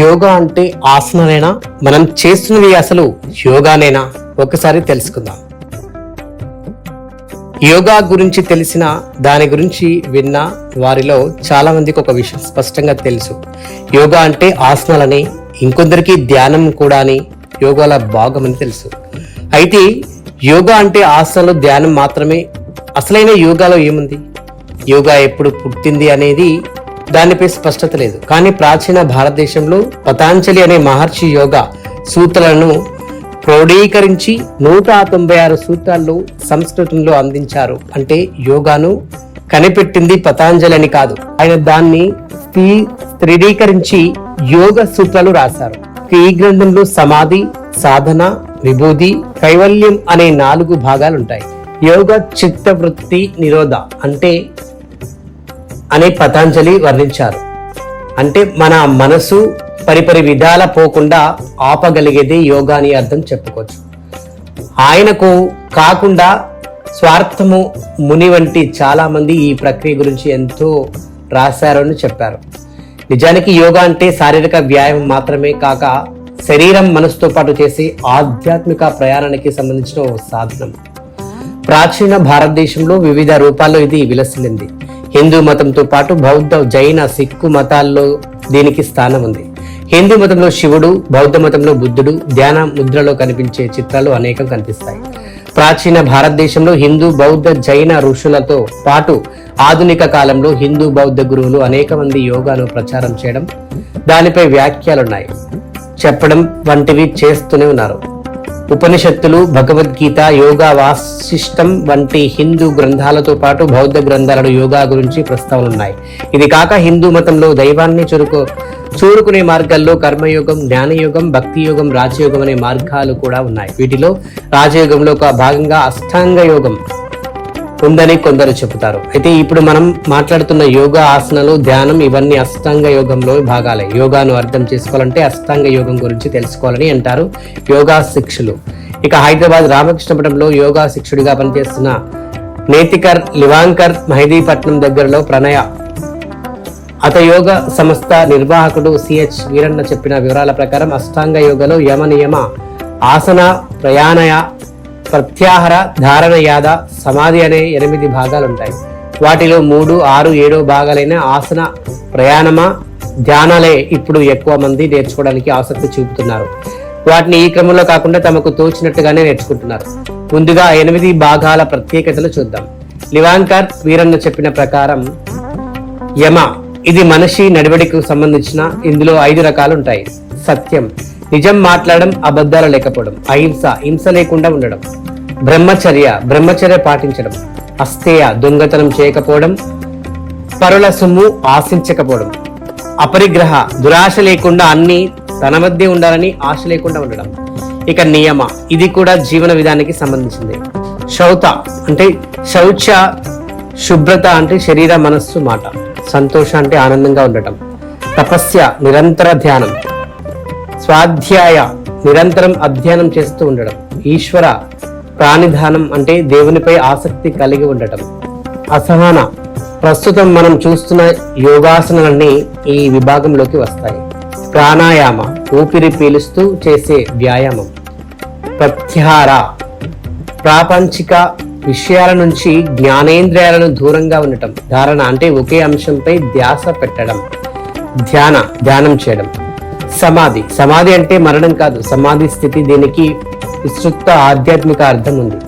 యోగా అంటే ఆసననేనా? మనం చేస్తున్నది అసలు యోగానేనా? ఒకసారి తెలుసుకుందాం. యోగా గురించి తెలిసిన దాని గురించి విన్న వారిలో చాలా మందికి ఒక విషయం స్పష్టంగా తెలుసు. యోగా అంటే ఆసనాలని ఇంకొందరికి ధ్యానం కూడా అని యోగాల భాగమని తెలుసు. అయితే యోగా అంటే ఆసనాలు ధ్యానం మాత్రమే అసలైన యోగాలో ఏముంది? యోగా ఎప్పుడు పుట్టింది అనేది దానిపై స్పష్టత లేదు. కానీ ప్రాచీన భారతదేశంలో పతాంజలి అనే మహర్షి యోగా సూత్రాలను క్రోడీకరించి నూట తొంభై ఆరు సూత్రాల్లో సంస్కృతంలో అందించారు. అంటే యోగాను కనిపెట్టింది పతాంజలి అని కాదు. ఆయన దాన్ని స్థి- యోగ సూత్రాలు రాశారు. ఈ గ్రంథంలో సమాధి సాధన విభూది కైవల్యం అనే నాలుగు భాగాలు ఉంటాయి యోగ చిత్తవృత్తి నిరోధ అంటే అనే పతాంజలి వర్ణించారు. అంటే మన మనసు పరిపరి విధాల పోకుండా ఆపగలిగేది యోగా అని అర్థం చెప్పుకోవచ్చు. ఆయనకు కాకుండా స్వార్థము ముని వంటి చాలామంది ఈ ప్రక్రియ గురించి ఎంతో రాశారని చెప్పారు. నిజానికి యోగా అంటే శారీరక వ్యాయామం మాత్రమే కాక శరీరం మనసుతో పాటు చేసే ఆధ్యాత్మిక ప్రయాణానికి సంబంధించిన సాధనం. ప్రాచీన భారతదేశంలో వివిధ రూపాల్లో ఇది విలసిల్లింది. హిందూ మతంతో పాటు బౌద్ధ జైన సిక్కు మతాల్లో దీనికి స్థానం ఉంది. హిందూ మతంలో శివుడు బౌద్ధ మతంలో బుద్ధుడు ధ్యాన ముద్రలో కనిపించే చిత్రాలు అనేకం కనిపిస్తాయి. ప్రాచీన భారతదేశంలో హిందూ బౌద్ధ జైన ఋషులతో పాటు ఆధునిక కాలంలో హిందూ బౌద్ధ గురువులు అనేక మంది యోగాను ప్రచారం చేయడం దానిపై వ్యాఖ్యలున్నాయి. చెప్పడం వంటివి చేస్తూనే ఉన్నారు. ఉపనిషత్తులు భగవద్గీత యోగా వాసిష్టం వంటి హిందూ గ్రంథాలతో పాటు బౌద్ధ గ్రంథాలలో యోగా గురించి ప్రస్తావనలు ఉన్నాయి. ఇది కాక హిందూ మతంలో దైవాన్ని చురుకు చూరుకునే మార్గాల్లో కర్మయోగం జ్ఞానయోగం భక్తి యోగం రాజయోగం అనే మార్గాలు కూడా ఉన్నాయి. వీటిలో రాజయోగంలో ఒక భాగంగా అష్టాంగ యోగం ఉందని కొందరు చెబుతారు. అయితే ఇప్పుడు మనం మాట్లాడుతున్న యోగా ఆసనాలు ధ్యానం ఇవన్నీ అష్టాంగ యోగంలో భాగాలే. యోగాను అర్థం చేసుకోవాలంటే అష్టాంగ యోగం గురించి తెలుసుకోవాలని అంటారు యోగా శిక్షులు ఇక హైదరాబాద్ రామకృష్ణపురంలో యోగా శిక్షుడిగా పనిచేస్తున్న నేతికర్ లివాంకర్ మహిదీపట్నం దగ్గరలో ప్రణయ అత యోగ సంస్థ నిర్వాహకుడు సిహెచ్ వీరన్న చెప్పిన వివరాల ప్రకారం అష్టాంగ యోగలో యమ నియమ ఆసన ప్రయాణయ ప్రత్యాహార ధారణ యాద సమాధి అనే ఎనిమిది భాగాలు ఉంటాయి వాటిలో మూడు ఆరు ఏడో భాగాలైన ఆసన ప్రయాణమా ధ్యానాలే ఇప్పుడు ఎక్కువ మంది నేర్చుకోవడానికి ఆసక్తి చూపుతున్నారు. వాటిని ఈ క్రమంలో కాకుండా తమకు తోచినట్టుగానే నేర్చుకుంటున్నారు. ముందుగా ఎనిమిది భాగాల ప్రత్యేకతలు చూద్దాం. లివాంకర్ వీరన్న చెప్పిన ప్రకారం యమ ఇది మనిషి నడవడికి సంబంధించిన ఇందులో ఐదు రకాలు ఉంటాయి సత్యం నిజం మాట్లాడడం అబద్ధాలు లేకపోవడం అహింస హింస లేకుండా ఉండడం బ్రహ్మచర్య బ్రహ్మచర్య పాటించడం అస్థేయ దొంగతనం చేయకపోవడం పరుల సొమ్ము ఆశించకపోవడం అపరిగ్రహ దురాశ లేకుండా అన్ని తన మధ్య ఉండాలని ఆశ లేకుండా ఉండడం. ఇక నియమ ఇది కూడా జీవన విధానానికి సంబంధించింది. శౌత అంటే శౌచ శుభ్రత అంటే శరీర మనస్సు మాట సంతోష అంటే ఆనందంగా ఉండటం. తపస్య నిరంతర ధ్యానం. స్వాధ్యాయ నిరంతరం అధ్యయనం చేస్తూ ఉండడం ఈశ్వర ప్రాణిధానం అంటే దేవునిపై ఆసక్తి కలిగి ఉండటం. అసహన ప్రస్తుతం మనం చూస్తున్న యోగాసనాలన్నీ ఈ విభాగంలోకి వస్తాయి. ప్రాణాయామ ఊపిరి పీలుస్తూ చేసే వ్యాయామం. ప్రత్యాహార ప్రాపంచిక విషయాల నుంచి జ్ఞానేంద్రియాలను దూరంగా ఉండటం. ధారణ అంటే ఒకే అంశంపై ధ్యాస పెట్టడం. ధ్యాన ధ్యానం చేయడం. సమాధి. సమాధి అంటే మరణం కాదు. సమాధి స్థితి దీనికి విస్తృత ఆధ్యాత్మిక అర్థం ఉంది.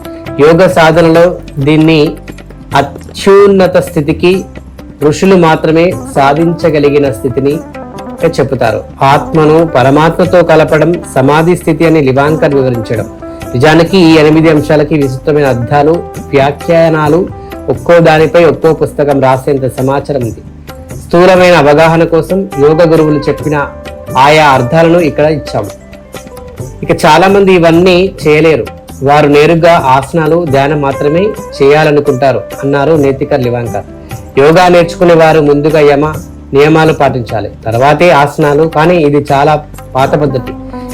యోగ సాధనలో దీన్ని అత్యున్నత స్థితికి ఋషులు మాత్రమే సాధించగలిగిన స్థితిని చెబుతారు. ఆత్మను పరమాత్మతో కలపడం సమాధి స్థితి అని లివాంకర్ వివరించడం. నిజానికి ఈ ఎనిమిది అంశాలకి విస్తృతమైన అర్థాలు వ్యాఖ్యానాలు ఒక్కో దానిపై ఒక్కో పుస్తకం రాసేంత సమాచారం ఉంది. స్థూలమైన అవగాహన కోసం యోగ గురువులు చెప్పిన ఆయా అర్థాలను ఇక్కడ ఇచ్చాము. ఇక చాలా మంది ఇవన్నీ చేయలేరు. వారు నేరుగా ఆసనాలు ధ్యానం మాత్రమే చేయాలనుకుంటారు అన్నారు నేతికర్ లివాంకర్. యోగా నేర్చుకునే వారు ముందుగా యమ నియమాలు పాటించాలి. తర్వాతే ఆసనాలు కానీ ఇది చాలా పాత పద్ధతి.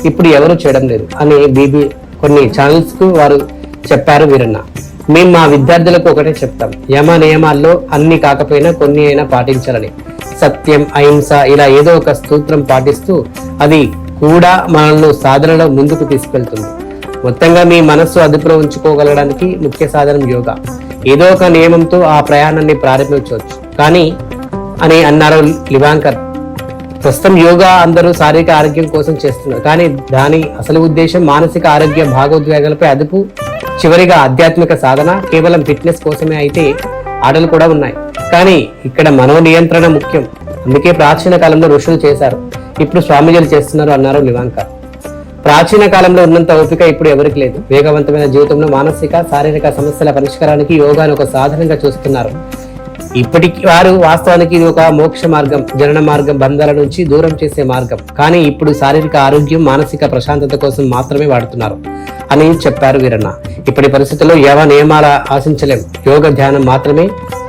ఇప్పుడు ఎవరు చేయడం లేదు అని బీబీ కొన్ని ఛానల్స్కు వారు చెప్పారు వీరన్న. మేము మా విద్యార్థులకు ఒకటే చెప్తాం. యమ నియమాల్లో అన్ని కాకపోయినా కొన్ని అయినా పాటించాలని. సత్యం అహింస ఇలా ఏదో ఒక సూత్రం పాటిస్తూ అది కూడా మనల్ని సాధనలో ముందుకు తీసుకెళ్తుంది. మొత్తంగా మీ మనస్సు అదుపులో ఉంచుకోగలడానికి ముఖ్య సాధనం యోగా. ఏదో ఒక నియమంతో ఆ ప్రయాణాన్ని ప్రారంభించవచ్చు. కానీ అని అన్నారు లివాంకర్ ప్రస్తుతం యోగా అందరూ శారీరక ఆరోగ్యం కోసం చేస్తున్నారు. కానీ దాని అసలు ఉద్దేశం మానసిక ఆరోగ్య భాగోద్వేగాలపై అదుపు చివరిగా ఆధ్యాత్మిక సాధన కేవలం ఫిట్నెస్ కోసమే అయితే ఆటలు కూడా ఉన్నాయి. కానీ ఇక్కడ మనో నియంత్రణ ముఖ్యం. అందుకే ప్రాచీన కాలంలో ఋషులు చేశారు. ఇప్పుడు స్వామిజీలు చేస్తున్నారు అన్నారు నివాంక ప్రాచీన కాలంలో ఉన్నంత ఓపిక ఇప్పుడు ఎవరికి లేదు. వేగవంతమైన జీవితంలో మానసిక శారీరక సమస్యల పరిష్కారానికి యోగాను ఒక సాధనంగా చూస్తున్నారు. ఇప్పటికి వారు వాస్తవానికి ఇది ఒక మోక్ష మార్గం జనన మార్గం బంధాల నుంచి దూరం చేసే మార్గం. కానీ ఇప్పుడు శారీరక ఆరోగ్యం మానసిక ప్రశాంతత కోసం మాత్రమే వాడుతున్నారు అని చెప్పారు వీరన్న. ఇప్పటి పరిస్థితుల్లో యవ నియమాల ఆశించలేం. యోగ ధ్యానం మాత్రమే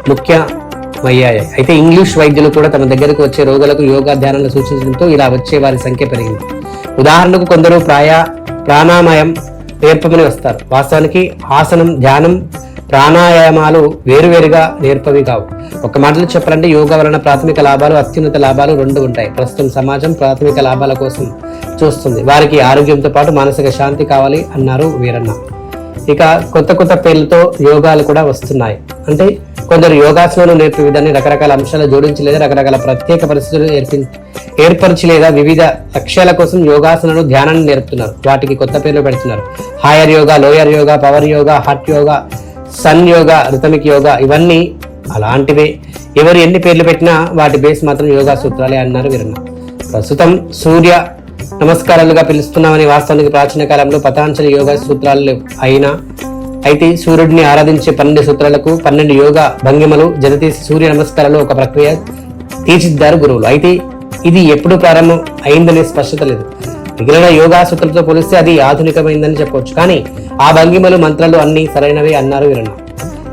ముఖ్యమయ్యాయి. అయితే ఇంగ్లీష్ వైద్యులు కూడా తమ దగ్గరకు వచ్చే రోగులకు యోగా ధ్యానాన్ని సూచించడంతో ఇలా వచ్చే వారి సంఖ్య పెరిగింది. ఉదాహరణకు కొందరు ప్రాయ ప్రాణామయం నేర్పమని వస్తారు. వాస్తవానికి ఆసనం ధ్యానం ప్రాణాయామాలు వేరువేరుగా నేర్పవి కావు. ఒక మాటలో చెప్పాలంటే యోగా వలన ప్రాథమిక లాభాలు అత్యున్నత లాభాలు రెండు ఉంటాయి. ప్రస్తుతం సమాజం ప్రాథమిక లాభాల కోసం చూస్తుంది. వారికి ఆరోగ్యంతో పాటు మానసిక శాంతి కావాలి అన్నారు వీరన్న. ఇక కొత్త కొత్త పేర్లతో యోగాలు కూడా వస్తున్నాయి. అంటే కొందరు యోగాసనాలు నేర్పే విధాన్ని రకరకాల అంశాలు జోడించి లేదా రకరకాల ప్రత్యేక పరిస్థితులు ఏర్పి ఏర్పరిచి లేదా వివిధ లక్ష్యాల కోసం యోగాసనాలు ధ్యానాన్ని నేర్పుతున్నారు. వాటికి కొత్త పేర్లు పెడుతున్నారు. Higher yoga lower yoga power yoga heart yoga sun yoga rhythmic yoga ఇవన్నీ అలాంటివే. ఎవరు ఎన్ని పేర్లు పెట్టినా వాటి బేస్ మాత్రం యోగా సూత్రాలే అన్నారు వీరన్న. ప్రస్తుతం సూర్య నమస్కారాలుగా పిలుస్తున్నామని వాస్తవానికి ప్రాచీన కాలంలో పతాంజలి యోగా సూత్రాలు అయినా అయితే సూర్యుడిని ఆరాధించే పన్నెండు సూత్రాలకు పన్నెండు యోగా భంగిమలు జగతీసి సూర్య నమస్కారాలు ఒక ప్రక్రియ తీర్చిదిద్దారు గురువులు. అయితే ఇది ఎప్పుడు ప్రారంభం అయిందనే స్పష్టత లేదు. మిగిలిన యోగా సూత్రంతో పోలిస్తే అది ఆధునికమైందని చెప్పవచ్చు. కానీ ఆ భంగిమలు మంత్రాలు అన్ని సరైనవే అన్నారు వీరన్న.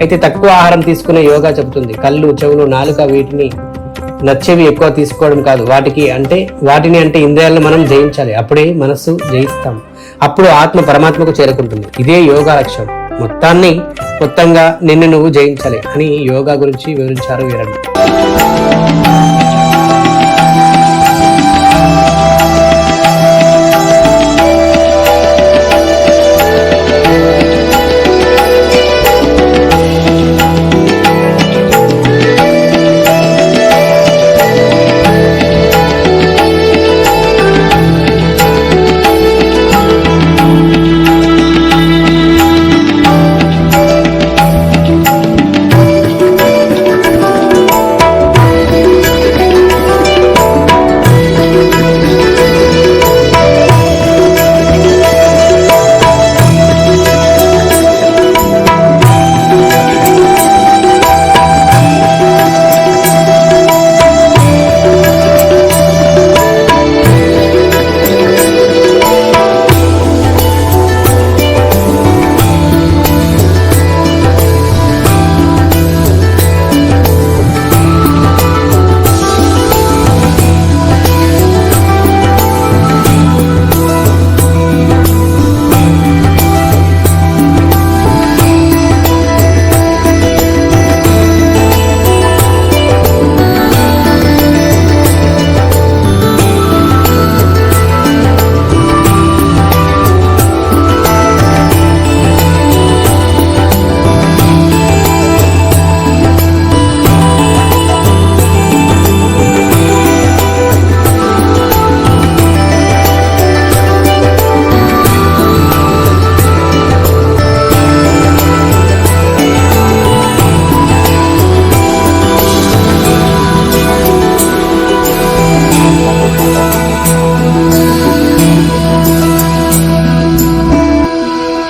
అయితే తక్కువ ఆహారం తీసుకునే యోగా చెబుతుంది. కళ్ళు చెవులు నాలుక వీటిని నచ్చేవి ఎక్కువ తీసుకోవడం కాదు. వాటికి అంటే వాటిని అంటే ఇంద్రియాలను మనం జయించాలి. అప్పుడే మనస్సు జయిస్తాం. అప్పుడు ఆత్మ పరమాత్మకు చేరుకుంటుంది. ఇదే యోగా లక్ష్యం. మొత్తాన్ని మొత్తంగా నిన్ను నువ్వు జయించాలి అని యోగా గురించి వివరించారు వీరన్న.